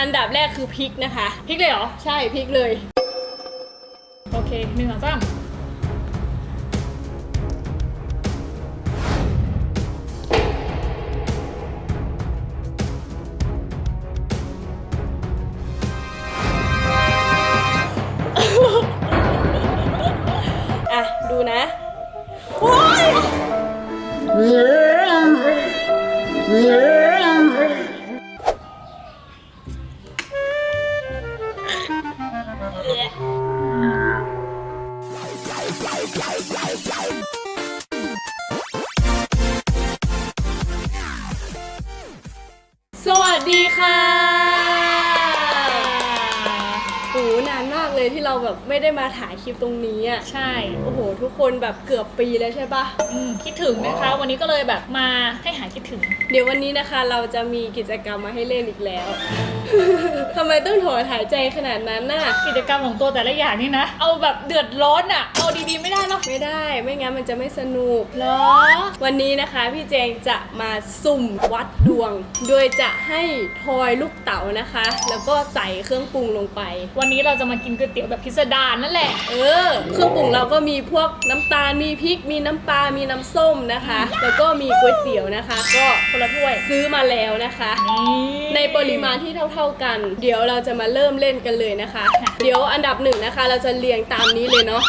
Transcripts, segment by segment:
อันดับแรกคือพริกนะคะ พริกเลยเหรอ ใช่พริกเลย โอเคหนึ่งสองสาม สวัสดีค่ะโอ้โหนานมากเลยที่เราแบบไม่ได้มาถ่ายคลิปตรงนี้อะ ใช่ โอ้โห ทุกคนแบบเกือบปีแล้วใช่ปะ อืมคิดถึงนะคะ วันนี้ก็เลยแบบมาให้หายคิดถึง เดี๋ยววันนี้นะคะเราจะมีกิจกรรมมาให้เล่นอีกแล้วทำ ไมต้องถอนหายใจขนาดนั้นน่ะ กิจกรรมของตัวแต่ละอย่างนี่นะ เอาแบบเดือดร้อนอะเอาดีๆไม่ได้หรอกไม่ได้ไม่งั้นมันจะไม่สนุก เหรอ วันนี้นะคะพี่เจงจะมาสุ่มวัดดวง โดยจะให้ทอยลูกเต๋านะคะ แล้วก็ใส่เครื่องปรุงลงไป วันนี้เราจะมากินก๋วยเตี๋ยวแบบพิสดารนั่นแหละ เออ เครื่องปรุงเราก็มีพวกน้ำตาล มีพริก มีน้ำปลา มีน้ำส้มนะคะ แล้วก็มีก๋วยเตี๋ยวนะคะ ก็คนละถ้วยซื้อมาแล้วนะคะ นี่ ในปริมาณที่เท่า ๆกัน เดี๋ยวเราจะมาเริ่มเล่นกันเลยนะคะ เดี๋ยวอันดับหนึ่งนะคะ เราจะเรียงตามนี้เลยเนาะ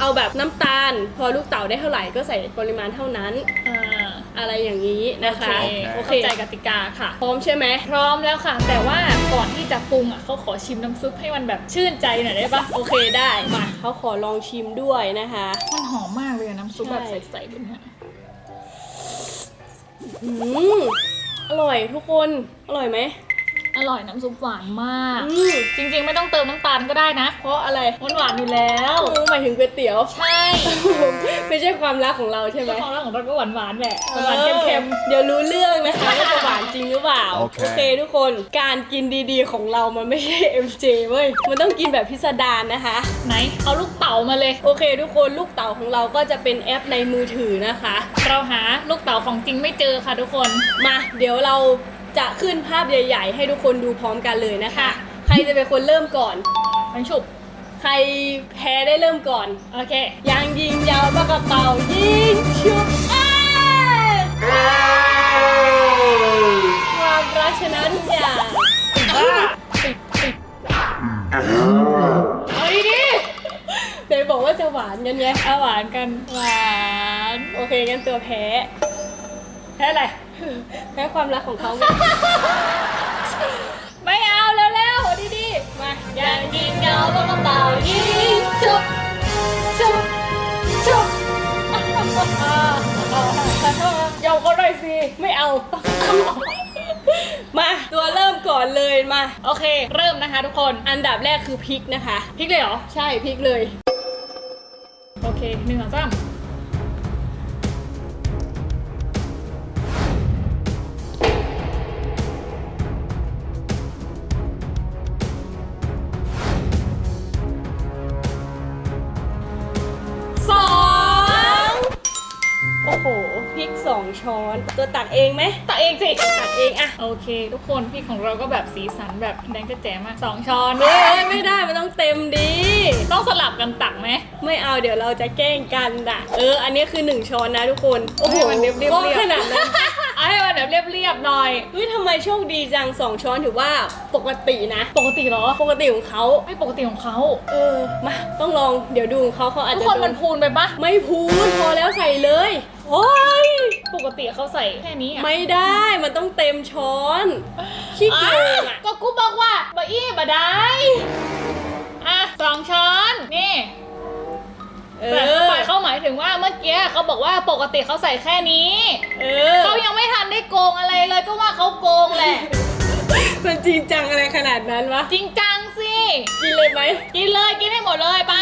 เอาแบบน้ำตาล พอลูกเต๋าได้เท่าไหร่ก็ใส่ปริมาณเท่านั้น อ่า อะไรอย่างนี้นะคะ โอเคเข้าใจกติกาค่ะ พร้อมใช่ไหม พร้อมแล้วค่ะ แต่ว่าก่อนที่จะปรุงอะเขาขอชิมน้ำซุปให้มันแบบชื่นใจหน่อยได้ปะโอเคได้มาเขาขอลองชิมด้วยนะคะ มันหอมมากเลยอะน้ำซุปแบบใช่ใสๆแบบเนี้ยอืมอร่อยทุกคน อร่อยไหม อร่อยน้ำซุปหวานมาก อืมจริงๆไม่ต้องเติมน้ำตาลก็ได้นะ เพราะอะไรมันหวานอยู่แล้วอืมหมายถึงก๋วยเตี๋ยว ใช่ไม่ใช่ความรักของเราใช่ไหม เจ้าของร้านของเราก็หวานหวานๆแหละหวานๆเค็มเดี๋ยวรู้เรื่องนะคะว่าจะหวานจริงหรือเปล่า โอเค ทุกคน การกินดีๆของเรามันไม่ใช่ MJ เว้ย มันต้องกินแบบพิสดารนะคะ ๆไหนเอาลูกเต๋ามาเลย โอเค ทุกคนลูกเต๋าของเราก็จะเป็นแอปในมือถือนะคะ เราหาลูกเต๋าของจริงไม่เจอค่ะทุกคน มาเดี๋ยวเรา จะขึ้นภาพใหญ่ ๆ ให้ทุกคนดูพร้อมกันเลยนะคะค่ะใครจะเป็นคนเริ่มก่อน มันฉุบใครแพ้ได้เริ่มก่อน โอเค ยางยิงยาวปากกระเป๋ายิงชุบเอ้ยความรักชนะทุกอย่างบ้าปิดปิดเฮ้ยดิเดยบอกว่าจะหวานกันไงเอาหวานกัน หวาน โอเคงั้นตัวแพ้แค่อะไร แพ้ความรักของเขาไงไม่เอาเร็วๆดีๆมาอย่างยิงเงาปากกระเป๋ายิงชุบชุบชุบยอมเขาหน่อยสิไม่เอา มาตัวเริ่มก่อนเลยมา โอเค เริ่มนะคะทุกคนอันดับแรกคือพริกนะคะพริกเลยเหรอ ใช่พริกเลย โอเคหนึ่งสองสาม องช้อน ตัวตักเองไหมตักเองสิตักเองอะโอเค ทุกคนพี่ของเราก็แบบสีสันแบบแดงกระแจมากสองช้อนเฮ้ยไม่ได้มันต้องเต็มดี ต้องสลับกันตักไหมไม่เอาเดี๋ยวเราจะแกล้งกันอะเออ อันนี้คือหนึ่งช้อนนะทุกคนโอ้โหมันเรียบเรียบขนาดนั้นเอาให้มันแบบเรียบๆหน่อยเฮ้ยทำไมโชคดีจังสองช้อนถือว่าปกตินะ ปกติเหรอ ปกติของเขาไม่ปกติของเขาเออมาต้องลองเดี๋ยวดูของเขาเขาอาจจะทุกคนมันพูนไปปะไม่พูนพอแล้วใส่เลยโอ้ย ปกติเขาใส่แค่นี้อะไม่ได้มันต้องเต็มช้อนขี้โกงอะก็กูบอกว่าบะอี้บะได้อะสองช้อนนี่เอแต่อฝ่ายเขาหมายถึงว่าเมื่อกี้เขาบอกว่าปกติเขาใส่แค่นี้ เออเขายังไม่ทันได้โกงอะไรเลยก็ว่าเขาโกงแหละ มันจริงจังอะไรขนาดนั้นวะ จริงจังสิ กินเลยไหมกินเลยกินให้หมดเลยไป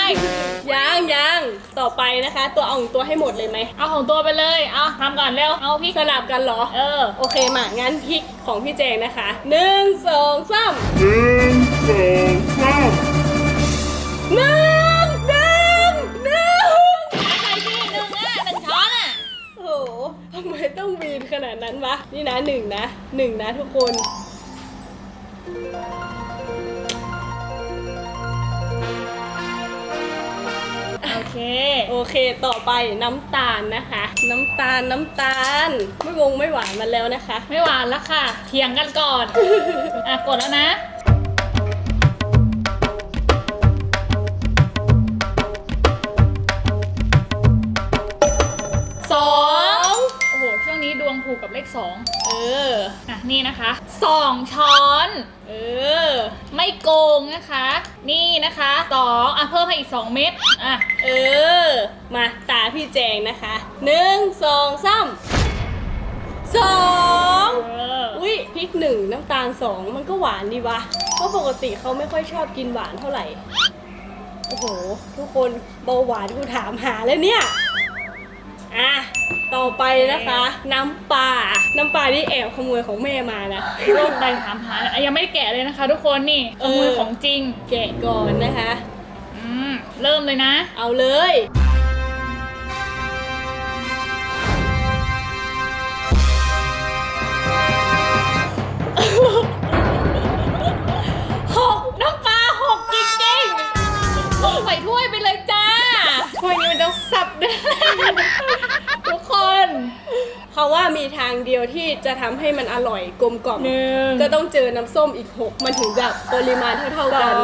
ยังยังต่อไปนะคะ ตัวเอาของตัวให้หมดเลยไหม เอาของตัวไปเลย เอาทำก่อนเร็ว เอาพริกสลับกันเหรอ เออ โอเคมางั้นพริกของพี่เจงนะคะหนึ่งสองสาม Hum, hum, hum. หนึ่งหนึ่งหนึ่งใส่ที่หนึ่งอะหนึ่งช้อนอะ โอ้โหทำไมต้องวีนขนาดนั้นวะ นี่นะหนึ่งนะหนึ่งนะทุกคน โอเค โอเค ต่อไปน้ำตาลนะคะ น้ำตาลน้ำตาล ไม่วงไม่หวานมันแล้วนะคะ ไม่หวานแล้วค่ะ เถียงกันก่อน อะกดแล้วนะ สองเออ อะ นี่นะคะสองช้อน เออ ไม่โกงนะคะ นี่นะคะสองอะ เพิ่มให้อีกสองเม็ด อะ เออ มาตาพี่แจงนะคะหนึ่งสองสามสองเออ อุ้ยพริกหนึ่งน้ำตาลสองมันก็หวานดีวะเพราะปกติเขาไม่ค่อยชอบกินหวานเท่าไหร่ โอ้โห ทุกคนเบาหวานกูถามหาแล้วเนี่ย อะต่อไปนะคะ น้ำปลา น้ำปลาที่แอบขโมยของแม่มานะ โรคใดถามหาอะยังไม่ได้แกะเลยนะคะ ทุกคนนี่ขโมยของจริง แกะก่อนนะคะ อืมเริ่มเลยนะ เอาเลย สับด้วยทุกคนเขาว่ามีทางเดียวที่จะทำให้มันอร่อยกลมกล่อมหนึ่ง ก็ต้องเจอน้ำส้มอีกหกมันถึงจะปริมาณเท่าๆกัน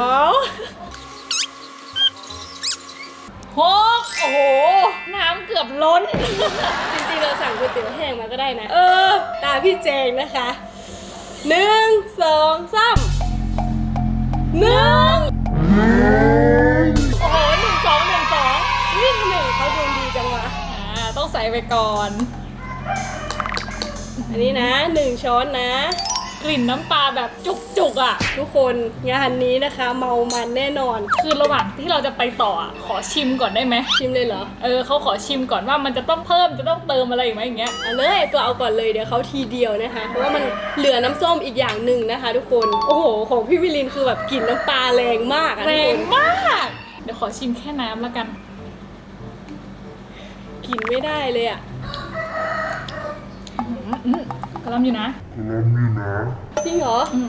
หกโอ้โห น้ำเกือบล้น จริงๆเราสั่งก๋วยเตี๋ยวแห้งมาก็ได้นะ เออ ตาพี่แจงนะคะหนึ่งสองสามหนึ่ง ไปก่อน อันนี้นะหนึ่งช้อนนะ กลิ่นน้ำปลาแบบจุกๆอะ ทุกคนงานนี้นะคะ เมามันแน่นอน คือระหว่างที่เราจะไปต่ออะขอชิมก่อนได้ไหมชิมเลยเหรอ เออเขาขอชิมก่อนว่ามันจะต้องเพิ่มจะต้องเติมอะไรอีกไหมอย่างเงี้ย เอาเลยตัวเอาก่อนเลยเดี๋ยวเขาทีเดียวนะคะ เพราะว่ามันเหลือน้ำส้มอีกอย่างหนึ่งนะคะ ทุกคนโอ้โหของพี่วิลินคือแบบกลิ่นน้ำปลาแรงมากอะแรทุกคงนมาก เดี๋ยวขอชิมแค่น้ำแล้วกัน กินไม่ได้เลยอะอืมอืมกระลำอยู่นะจริงเหรออืม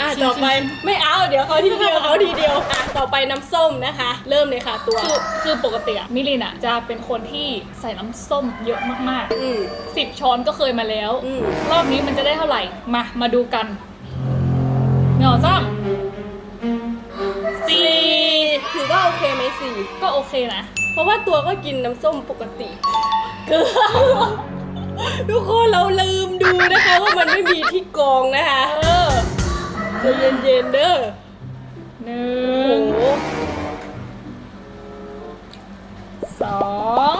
อะชิมต่อไปชิม ไม่เอา เดี๋ยวเขาทีเดียวเขาทีเดียวอะต่อไปน้ำส้มนะคะ เริ่มเลยค่ะตัวคือคือปกติอะมิลินอะจะเป็นคนที่ใส่น้ำส้มเยอะมากอืมๆสิบช้อนก็เคยมาแล้ว อืมรอบนี้มันจะได้เท่าไหร่ มา มาดูกันเหงาจ้ำสี่ ถือว่าโอเคไหมสี่ก็โอเคนะ เพราะว่าตัวก็กินน้ำส้มปกติเกลือทุกคนเราลืมดูนะคะว่ามันไม่มีที่กองนะคะเออใจะเย็นๆเด้อหนึ่งสอง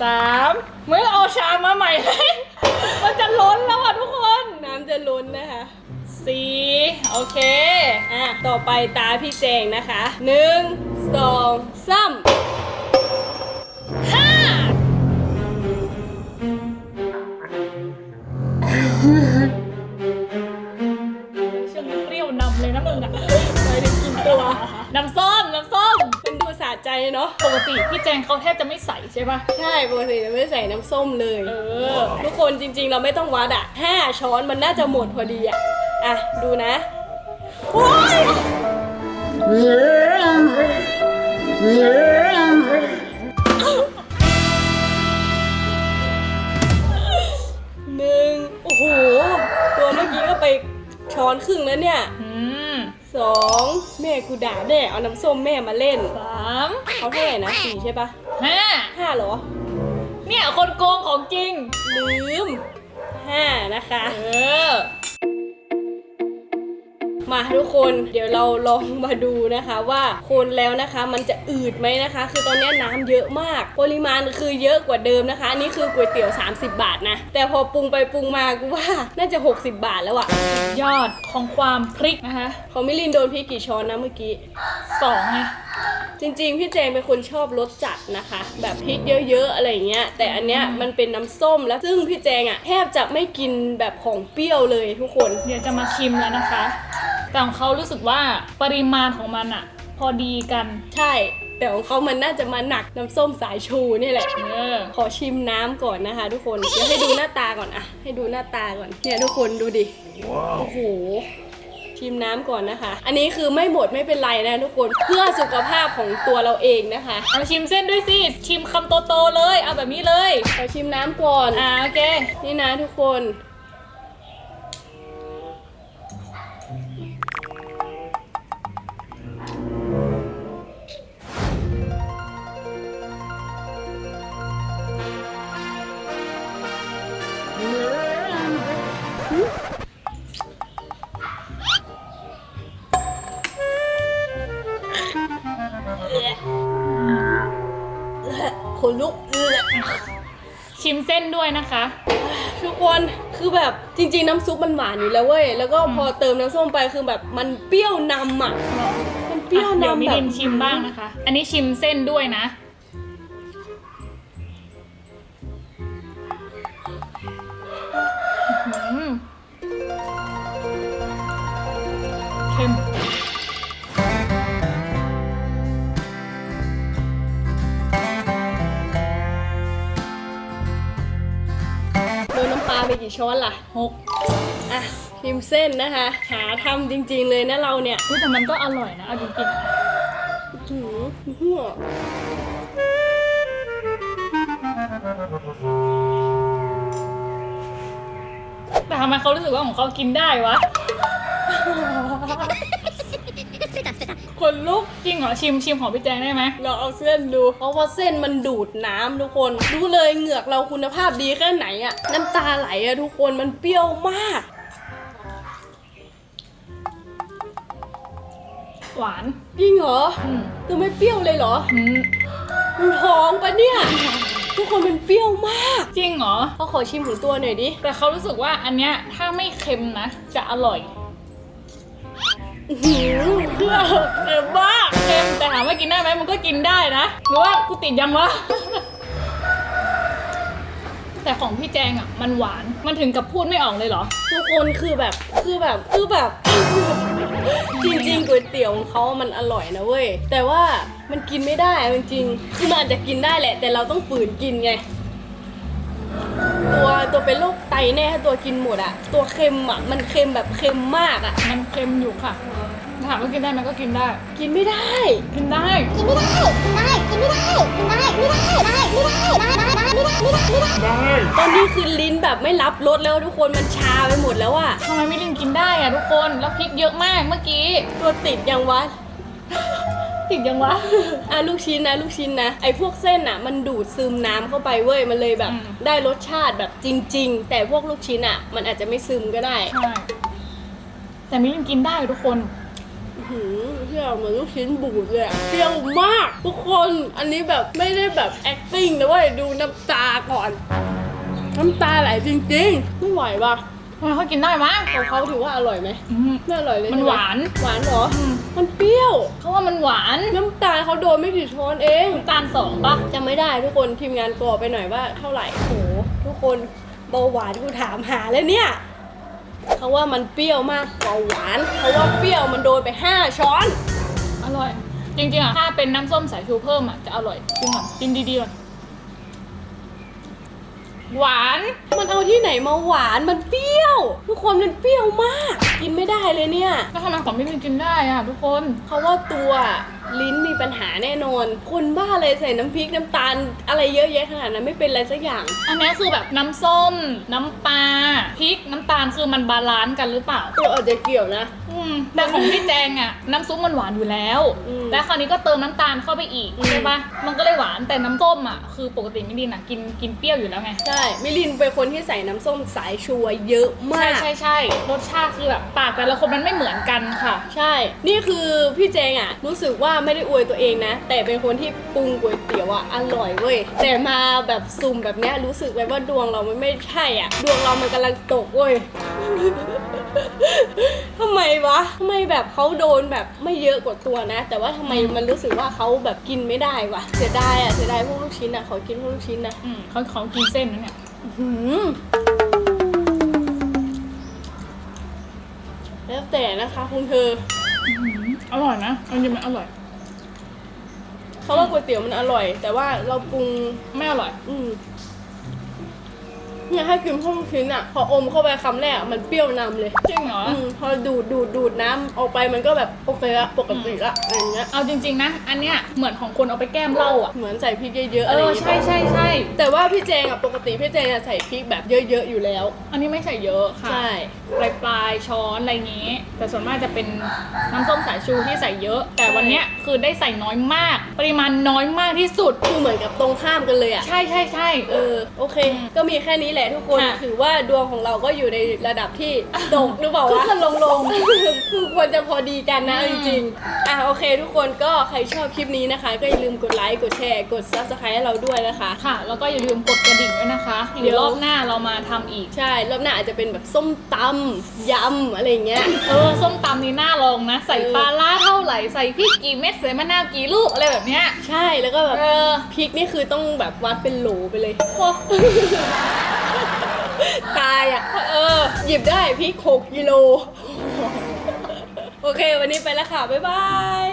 สามเมื่อเอาชามมาใหม่เลยมันจะล้นแล้วอะทุกคน น้ำจะล้นนะคะ สี่โอเค อะ ต่อไปตาพี่แจงนะคะหนึ่งสองสามห้าช่วงนี้เปรี้ยวนำเลยนะมึงอะไปถึงกินตัว น้ำส้ม น้ำส้มมันดูสะใจเนาะ ปกติพี่แจงเขาแทบจะไม่ใส่ใช่ปะ ใช่ปกติจะไม่ใส่น้ำส้มเลย เออ ทุกคนจริงๆ เราไม่ต้องวัดอะห้าช้อนมันน่าจะหมดพอดีอะ อะ ดูนะโอ้ยหนึ่งโอ้โห ตัวเมื่อกี้ก็ไปช้อนครึ่งแล้วเนี่ยอืมสองแม่กูด่าแน่เอาน้ำส้มแม่มาเล่นสามเขาเท่าไหร่นะสี่ใช่ปะห้าห้าเหรอ เนี่ย คนโกงของจริง ลืมห้านะคะ เออ มาทุกคนเดี๋ยวเราลองมาดูนะคะว่าคนแล้วนะคะมันจะอืดไหมนะคะ คือตอนนี้น้ำเยอะมาก ปริมาณคือเยอะกว่าเดิมนะคะอันนี่คือก๋วยเตี๋ยว 30 บาทนะ แต่พอปรุงไปปรุงมากูว่าน่าจะ 60 บาทแล้วอะยอดของความพริกนะคะของมิลินโดนพี่กี่ช้อนนะเมื่อกี้สองไงจริงๆ พี่เจงเป็นคนชอบรสจัดนะคะ แบบพริกเยอะๆอะไรอย่างเงี้ยแต่อันเนี้ยมันเป็นน้ำส้มแล้วซึ่งพี่แจงอะแทบจะไม่กินแบบของเปรี้ยวเลยทุกคน เดี๋ยวจะมาชิมแล้วนะคะ แต่ของเขารู้สึกว่าปริมาณของมันอะพอดีกันใช่แแต่ของเขามันน่าจะมาหนักน้ำส้มสายชูนี่แหละ เออขอชิมน้ำก่อนนะคะ ทุกคน เดี๋ยวให้ดูหน้าตาก่อนอะให้ดูหน้าตาก่อน เนี่ยทุกคนดูดิ โอ้โห ชิมน้ำก่อนนะคะ อันนี้คือไม่หมดไม่เป็นไรนะทุกคน เพื่อสุขภาพของตัวเราเองนะคะ เอาชิมเส้นด้วยสิ ชิมคำโตๆเลย เอาแบบนี้เลย ขอชิมน้ำก่อน อ่าโอเค นี่นะทุกคน คนลุกเอือชิมเส้นด้วยนะคะ ทุกคนคือแบบจริง ๆ น้ำซุปมันหวานอยู่แล้วเว้ย แล้วก็พอเติมน้ำส้มไปคือแบบมันเปรี้ยวนำอะมันเปรี้ยวเดี๋ยวนำมิแบบลินชิมบ้างนะคะ อันนี้ชิมเส้นด้วยนะ ไปกี่ช้อนล่ะหกอะชิมเส้นนะคะ หาทำจริง ๆ เลยนะเราเนี่ยอุ๊ยแต่มันก็อร่อยนะเอาจริงหือหัวๆแต่ทำไมเขารู้สึกว่าของเขากินได้วะ คนลุกจริงเหรอชิมชิมของพี่แจงได้ไหมเราเอาเส้นดู เพราะว่าเส้นมันดูดน้ำทุกคนรู้เลยเหงือกเราคุณภาพดีแค่ไหนอะน้ำตาไหลอะทุกคนมันเปรี้ยวมาก หวานจริงเหรออืมคือไม่เปรี้ยวเลยเหรออืมมันท้องปะเนี่ย ทุกคนมันเปรี้ยวมากจริงเหรอเขาขอชิมของตัวหน่อยดิแต่เขารู้สึกว่าอันเนี้ยถ้าไม่เค็มนะ จะอร่อยอื้อ หือเปรี้ยวเค็มมากเค็มแต่ถามว่ากินได้ไหมมันก็กินได้นะหรือว่ากูติดยังวะ แต่ของพี่แจงอะ มันหวาน มันถึงกับพูดไม่ออกเลยเหรอ ทุกคนคือแบบคือแบบคือแบบ จริงๆก๋วยเตี๋ยวของเขามันอร่อยนะเว้ย แต่ว่ามันกินไม่ได้จริงๆคือมันอาจจะกินได้แหละ แต่เราต้องฝืนกินไง ตัวตัวเป็นโรคไตแน่ถ้าตัวกินหมดอะตัวเค็มอะมันเค็มแบบเค็มมากอะมันเค็มอยู่ค่ะถามว่ากินได้ไหมก็กินได้ กินไม่ได้ กินได้กินไม่ได้ กินได้ กินไม่ได้ กินได้ ไม่ได้ ได้ ไม่ได้ ได้ ได้ ได้ ไม่ได้ ไม่ได้ ไม่ได้ไม่ได้ตอนนี้คือลิ้นแบบไม่รับรสแล้วทุกคนมันชาไปหมดแล้วอะทำไมไม่ลินกินได้อะทุกคน แล้วพริกเยอะมากเมื่อกี้ ตัวติดยังวะ ติดยังวะ อะลูกชิ้นนะลูกชิ้นนะ ไอ้พวกเส้นอะมันดูดซึมน้ำเข้าไปเว้ย มันเลยแบบ อืม ได้รสชาติแบบจริง ๆ แต่พวกลูกชิ้นอะ มันอาจจะไม่ซึมก็ได้ใช่ แต่มิลินกินได้ทุกคน อื้อหือเที่ยวเหมือนลูกชิ้นบูดเลยอะเปรี้ยวมาก ทุกคน อันนี้แบบไม่ได้แบบ acting นะเว้ยดูน้ำตาก่อน น้ำตาไหลจริงๆ ไม่ไหวว่ะ ทำไมเขากินได้วะของเขาถือว่าอร่อยไหมอืม ไม่อร่อยเลยมันใช่ไหวาน หวานเหรออืมมันเปรี้ยว เขาว่ามันหวานน้ำตาลเขาโดนไม่กี่ช้อนเองน้ำตาลสองปะจำไม่ได้ทุกคนทีมงานกรอกไปหน่อยว่าเท่าไหร่โอ้โหทุกคนเบาหวานกูถามหาแล้วเนี่ยเขาว่ามันเปรี้ยวมากกว่าหวานเพราะว่าเปรี้ยวมันโดนไป5ช้อน อร่อย จริงๆอะถ้าเป็นน้ำส้มสายชูเพิ่มอะจะอร่อยจริงก่อนกินดีๆก่อน หวาน มันเอาที่ไหนมาหวาน มันเปรี้ยว ทุกคนมันเปรี้ยวมาก กินไม่ได้เลยเนี่ย แล้วทำไมของพี่มินกินได้อะทุกคน เขาว่าตัว ลิ้นมีปัญหาแน่นอน คนบ้าเลยใส่น้ำพริกน้ำตาล อะไรเยอะแยะขนาดนั้นไม่เป็นอะไรสักอย่าง อันนี้คือแบบน้ำส้ม น้ำปลาพริกน้ำตาลคือมันบาลานซ์กันหรือเปล่า ตัวอาจจะเกี่ยวนะ อืมแต่ของพี่แจงอะน้ำซุปมันหวานอยู่แล้ว อืมแล้วคราวนี้ก็เติมน้ำตาลเข้าไปอีกอืม ใช่ปะมันก็เลยหวานแต่น้ำส้มอะคือปกติมิลินอะกินกินเปรี้ยวอยู่แล้วไง ใช่มิลินเป็นคนที่ใส่น้ำส้มสายชัวร์เยอะมาใช่กใช่ใช่รสชาติคือแบบปากแต่ละคนมันไม่เหมือนกันค่ะ ใช่ นี่คือพี่เจงอะ รู้สึกว่าไม่ได้อวยตัวเองนะ แต่เป็นคนที่ปรุงก๋วยเตี๋ยวอะอร่อยเว้ยแต่มาแบบสุ่มแบบเนี้ยรู้สึกเลยว่าดวงเรามันไม่ใช่อะดวงเรามันกำลังตกเว้ยทำไมวะทำไมแบบเขาโดนแบบไม่เยอะกว่าตัวนะ แต่ว่าทำไมมันรู้สึกว่าเขาแบบกินไม่ได้วะเสียดายอะเสียดายพวกลูกชิ้นอะขอกินพวกลูกชิ้นนะอืมเขาเขากินเส้นนะเนี่ยหืมแล้วแต่นะคะคุณเธอ อร่อยนะเอาจริงๆมันอร่อย เพราะว่าก๋วยเตี๋ยวมันอร่อย แต่ว่าเราปรุงไม่อร่อย อืม เนี่ยถ้ากินพวกลูกชิ้นอะ พออมเข้าไปคำแรกอะมันเปรี้ยวนำเลย จริงเหรอ อืมพอดูดดูดดูดน้ำออกไปมันก็แบบโอเคละปกติละอะไรอย่างเงี้ย เอาจริง ๆ นะ อันเนี้ยเหมือนของคนเอาไปแก้มเหล้าอะ เหมือนใส่พริกเยอะๆเออะไรออย่างเงี้ยใช่ใช่ใช่ แต่ว่าพี่เจงอะปกติพี่เจงอะใส่พริกแบบเยอะๆอยู่แล้ว อันนี้ไม่ใส่เยอะค่ะ ใช่ ปลายปลายๆช้อนอะไรอย่างงี้ แต่ส่วนมากจะเป็นน้ำส้มสายชูที่ใส่เยอะ แต่วันเนี้ยคือได้ใส่น้อยมาก ปริมาณน้อยมากที่สุด คือเหมือนกับตรงข้ามกันเลยอะ ใช่ใช่ใช่ เออโอเค ก็มีแค่นี้แหละทุกคนค่ะ ถือว่าดวงของเราก็อยู่ในระดับที่ตกหรือเปล่าขึ้วะนๆลงคือควรจะพอดีกันนะอืมจริงๆอะโอเค ทุกคนก็ใครชอบคลิปนี้นะคะ ก็อย่าลืมกดไลค์กดแชร์กด subscribe ให้เราด้วยนะคะ ค่ะ แล้วก็อย่าลืมกดกระดิ่งด้วยนะคะเดี๋เดี๋ยยว วรอบหน้าเรามาทำอีก ใช่ รอบหน้าอาจจะเป็นแบบส้มตำยำอะไรอย่างเงี้ย เออส้มตำนี่น่าลองนะ ใส่เออปลาล่าเท่าไหร่ใส่พริกกี่เม็ดใส่มะนาวกี่ลูกอะไรแบบเนี้ยใช่แล้วก็แบบเออพริกนี่คือต้องแบบวัดเป็นโหลไปเลย โอ้ ตายอะ เออ หยิบได้พี่หกกิโล โอเค วันนี้ไปแล้วค่ะ บ๊ายบาย